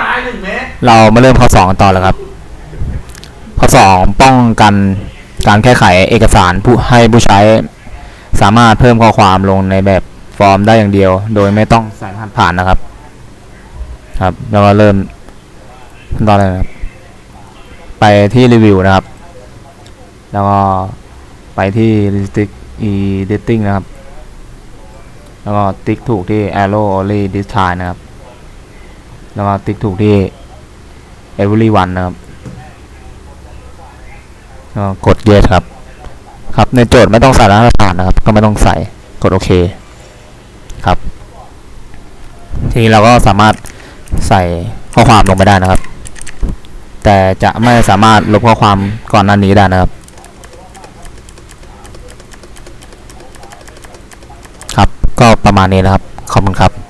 ตายหนึ่งเมตรเรามาเริ่มข้อสองกันต่อแล้วครับ ข้อสองป้องกันการแก้ไขเอกสารผู้ให้ผู้ใช้ สามารถเพิ่มข้อความลงในแบบฟอร์มได้อย่างเดียว โดยไม่ต้องใส่รหัสผ่านนะครับ ครับ แล้วก็เริ่มขั้นตอนแรกนครับ ไปที่รีวิวนะครับ แล้วก็ไปที่ Restrict Editing นะครับ แล้วก็ติ๊กถูกที่ Arrow Only This Time นะครับ แล้วก็ติ๊กถูกที่ everyone นะครับก็กด yes ครับ ครับในโจทย์ไม่ต้องใส่รหัสผ่านนะครับ ก็ไม่ต้องใส่กดโอเคครับ ทีนี้เราก็สามารถใส่ข้อความลงไปได้นะครับ แต่จะไม่สามารถลบข้อความก่อนหน้านี้ได้นะครับ ครับ ก็ประมาณนี้นะครับ ขอบคุณครับ